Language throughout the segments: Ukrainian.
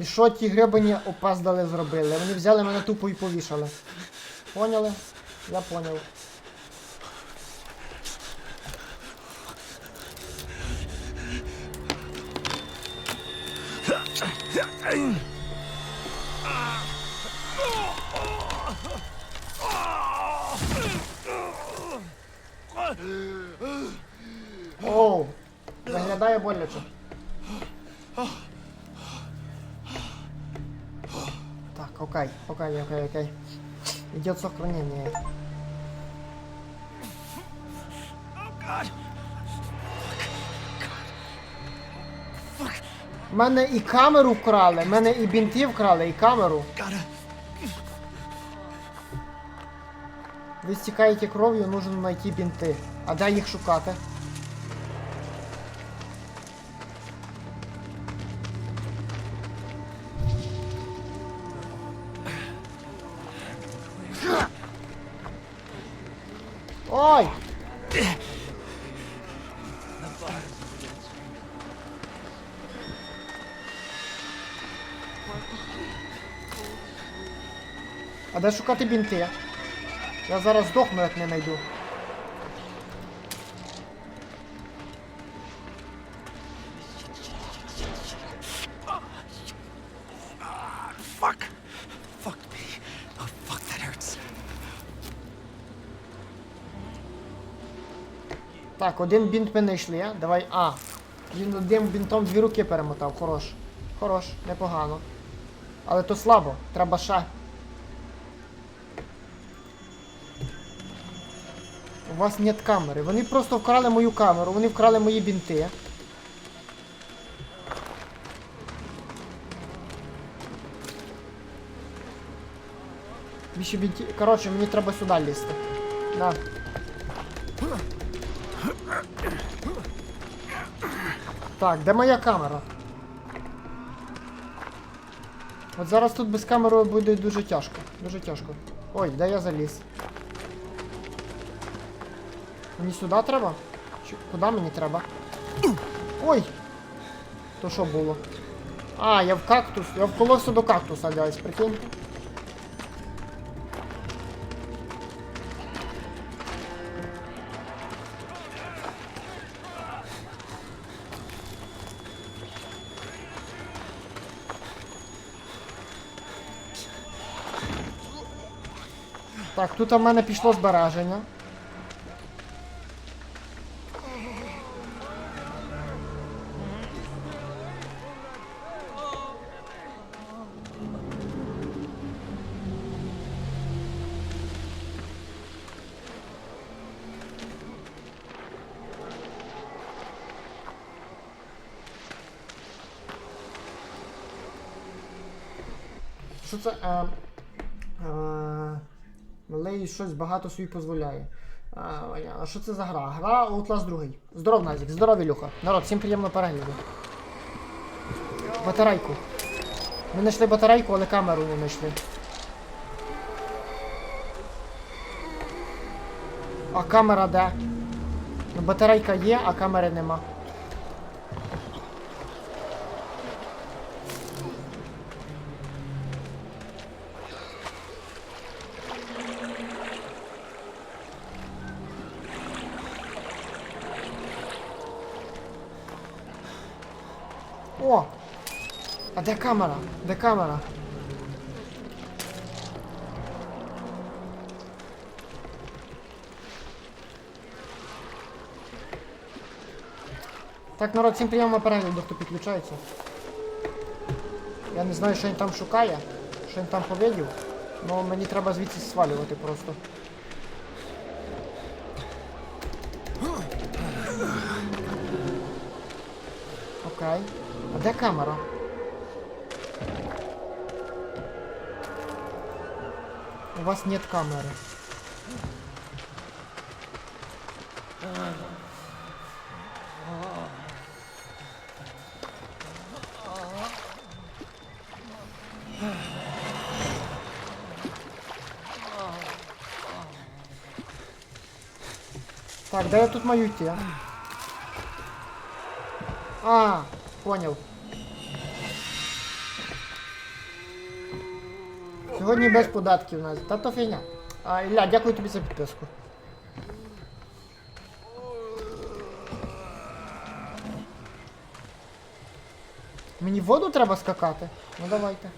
І що ті гребані опаздали зробили? Вони взяли мене тупо і повішали. Поняли? Я поняв. Оу, виглядає боляче. Так, окей, окей, окей, окей. Идет сохранение. Мене і камеру вкрали, мене і бінти вкрали, і камеру. Ви стікаєте кров'ю, нужно знайти бінти. А де їх шукати? А де шукати бінти? Я зараз здохну, як не знайду. Так, один бінт ми знайшли. Давай. А. Він одним бінтом дві руки перемотав. Хорош. Хорош, непогано. Але то слабо. Треба ще. У вас нет камери. Вони просто вкрали мою камеру, вони вкрали мої бінти. Більше бінти. Коротше, мені треба сюди лізти. На. Так, де моя камера? От зараз тут без камери буде дуже тяжко. Дуже тяжко. Ой, де я заліз? Мені сюди треба? Чи куди мені треба? Ой! То що було? А, я в кактус. Я вколовся до кактуса, гайс, прикинь. Так, тут у мене пішло збереження. Що це? Е, е, Малий щось багато собі дозволяє. А, що це за гра? Гра Outlast 2. Здоров, Назік, здоров, Ілюха. Народ, всім приємного перегляду. Батарейку. Ми знайшли батарейку, але камеру не знайшли. А камера де? Ну, батарейка є, а камери нема. О! А де камера? Де камера? Так, народ, всім приємного перегляду, хто підключається. Я не знаю, що він там шукає, що він там повідів, але мені треба звідси свалювати просто. Де камера? У вас нет камеры. Так, да я тут мою идти. А, понял. Сьогодні без податків нас. Та то фігня. А, Ілля, дякую тобі за підписку. Мені в воду треба скакати? Ну давайте.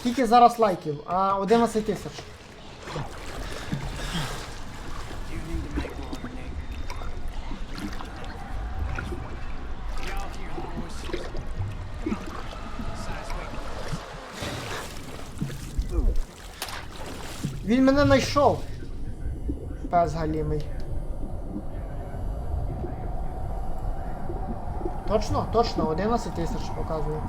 Скільки зараз лайків? А 11 тисяч. Він мене знайшов. Пес галімий. Точно, точно, 11 тисяч показує.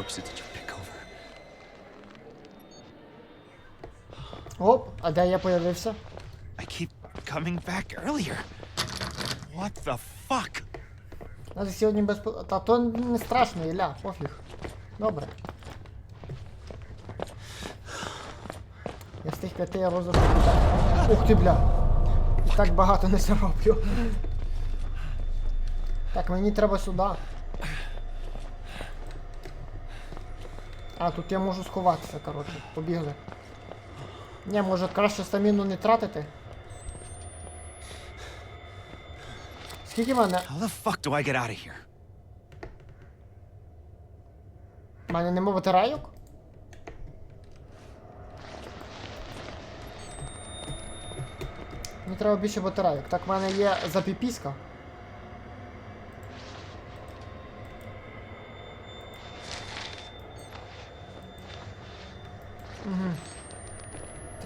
Corpses did you pick over? Оп, а де я появився? I keep coming back earlier. What the fuck? Навіть сьогодні без Та то не страшно, Ілля, пофіг. Добре. Я з тих п'яти розумів. Ух ти, бля. І так багато не зароблю. Так, мені треба сюди. А, тут я можу сховатися, коротше. Побігли. Ні, може краще стаміну не тратити. Скільки в мене? How the fuck do I get out of here? У мене нема батарейок? Мені треба більше батарейок. Так, в мене є запіпіска.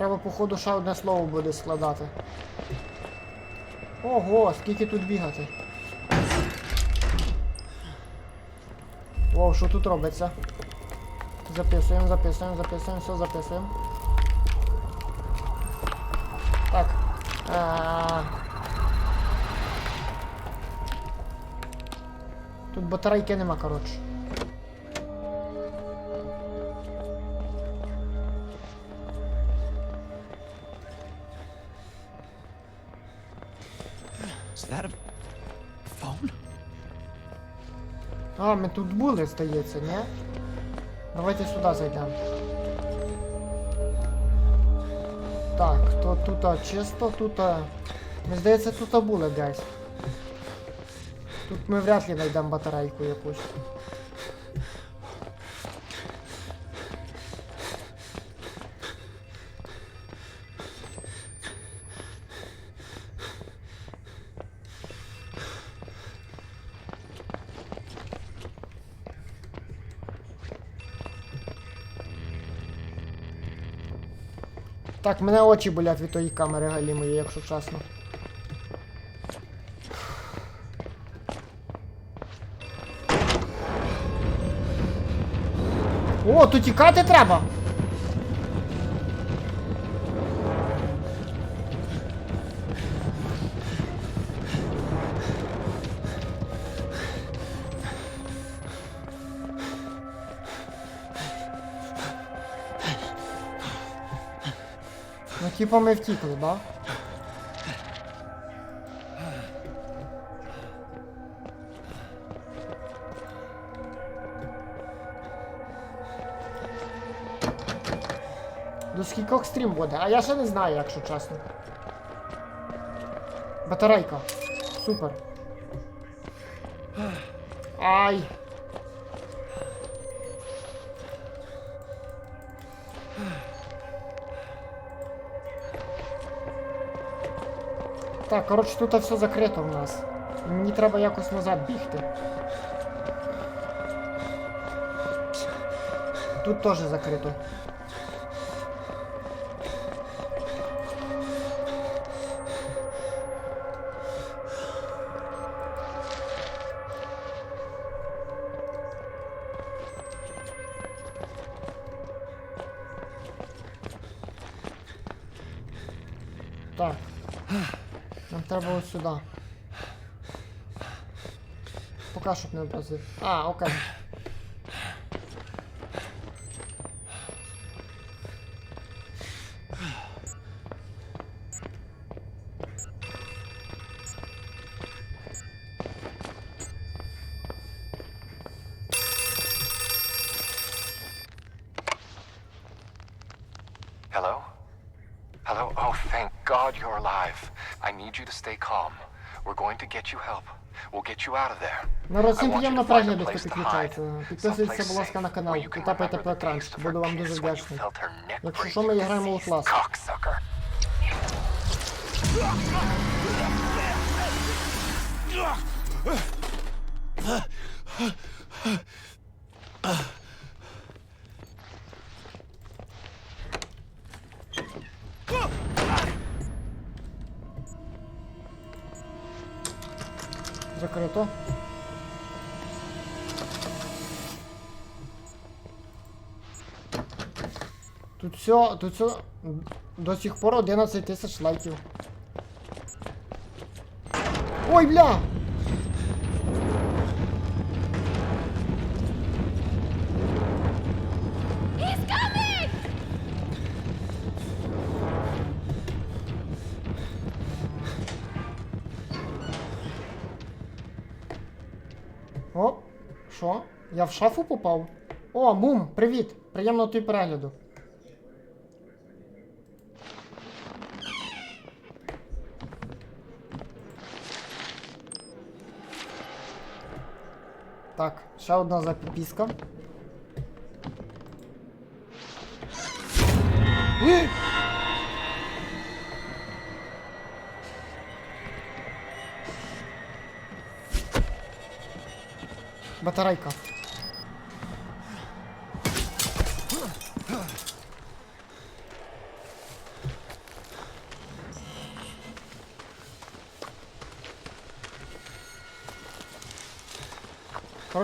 Треба, походу, ще одне слово буде складати. Ого, скільки тут бігати. Воу, що тут робиться? Записуємо, записуємо, записуємо, все записуємо. Так. А... Тут батарейки нема, коротше. А, ми тут були, здається, ні? Давайте сюди зайдемо. Так, то тут чисто, тут. Мені здається, тут були, десь. Тут ми вряд ли знайдемо батарейку якусь. Так, мене очі болять від тої камери галімої, якщо чесно. О, тут тікати треба! Типа ми втікли, да? До скількох стрім буде, а я ще не знаю, якщо чесно. Батарейка. Супер. Ай! Так, коротше, тут все закрито в нас. Мені треба якось назад бігти. Тут теж закрито. Так. Нам треба ось сюди. Поки щоб не образив. А, окей. you're alive. I need you to stay calm. We're going to get you help. We'll get you out of there. Народ, I всім want you приємно to find a перегляду, place хто to підключається. hide. Підписуйтесь, Someplace будь ласка, на safe, канал where you і can тапайте remember по the екранчику. taste of Буду her вам дуже kiss when you вдячний. felt her neck Якщо break, що, ми you граємо у diseased Outlast. Закрито. Тут все, тут все до сих пор 11 тисяч лайків. Ой, бля! В шафу попав? О, бум, привіт! Приємного тобі перегляду. Так, ще одна запіска. Е! Батарейка.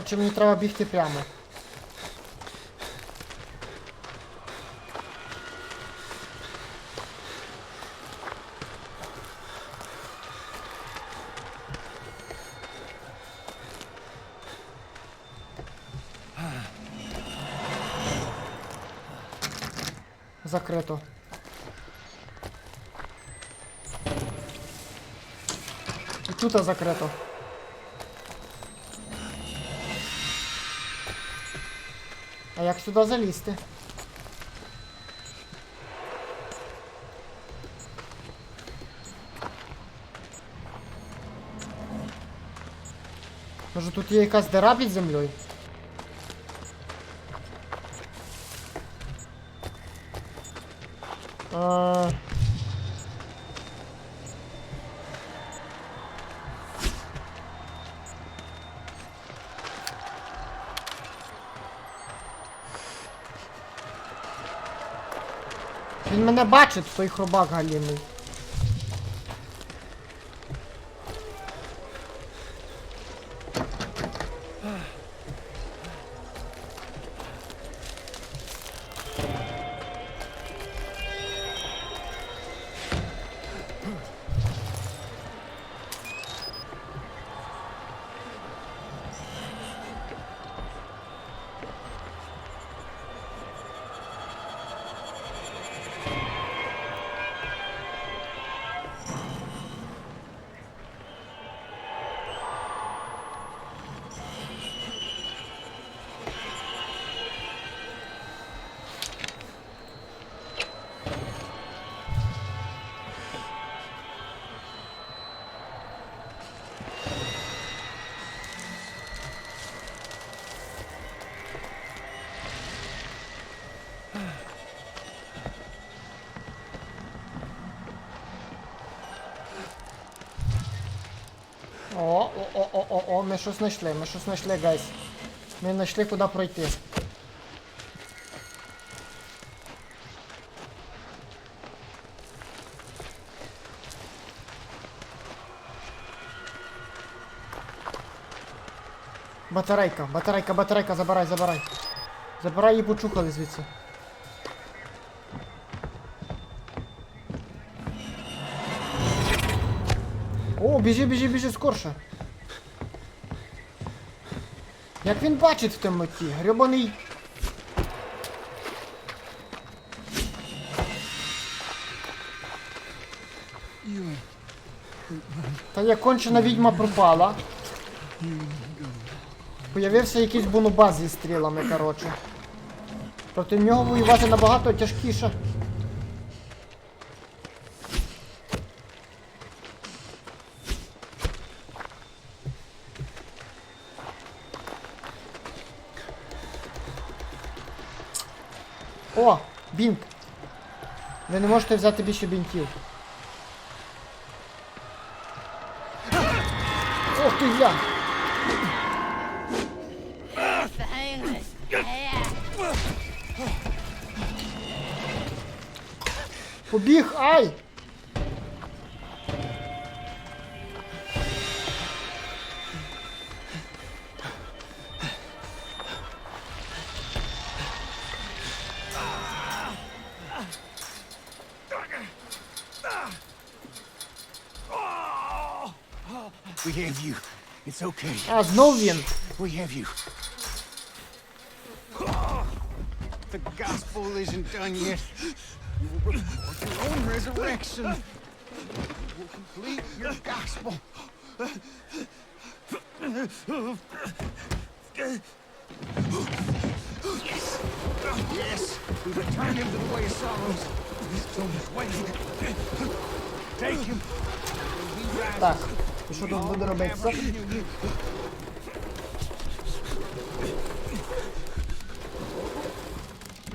Коротше, мені треба бігти прямо. Закрито. І тут закрито. А як сюди залізти? Може тут є якась дира під землею? А... Він мене бачить, той хробак галімий. О-о-о-о-о, ми щось знайшли, ми щось знайшли, гайс. Ми знайшли, куди пройти. Батарейка, батарейка, батарейка, забирай, забирай. Забирай і почухали звідси. О, біжи, біжи, біжи скорше. Як він бачить в темноті? Гребаний. Та як кончена відьма пропала. Появився якийсь бунобаз зі стрілами, коротше. Проти нього воювати набагато тяжкіше. О, бінт. Ви не можете взяти більше бінтів. Ох ти я! Побіг, ай! We have you. It's okay. As Novian. We have you. The gospel isn't done yet. You will report your own resurrection. You will complete your gospel. Yes! Yes! We return him to the way of sorrows. This stone is waiting. Take him. We rise. І що тут буде робити?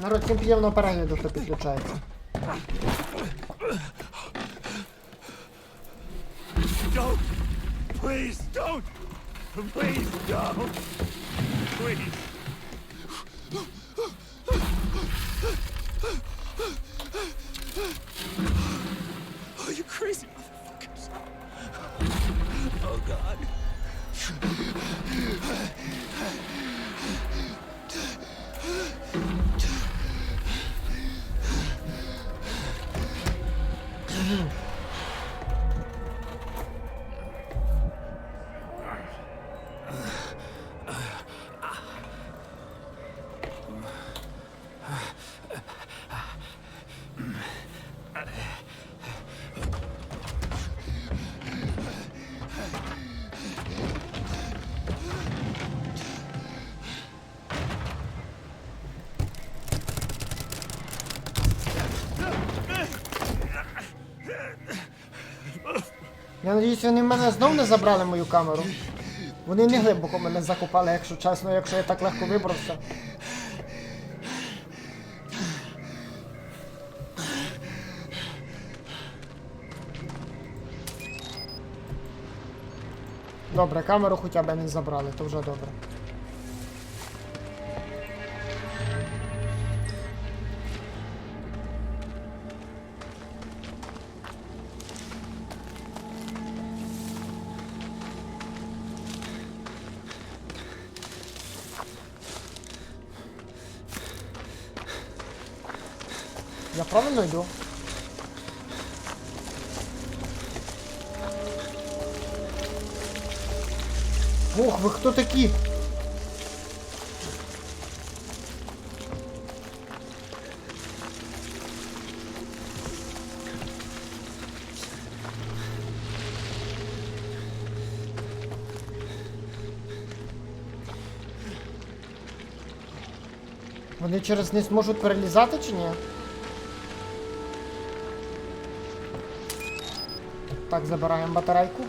Народ, всім приємного перегляду, хто підключається. Don't! Please don't! Please don't! Please! Я надіюсь, вони в мене знов не забрали мою камеру. Вони не глибоко мене закопали, якщо чесно, якщо я так легко вибрався. Добре, камеру хоча б не забрали, то вже добре. Вони через не зможуть перелізати чи ні? Так, забираємо батарейку.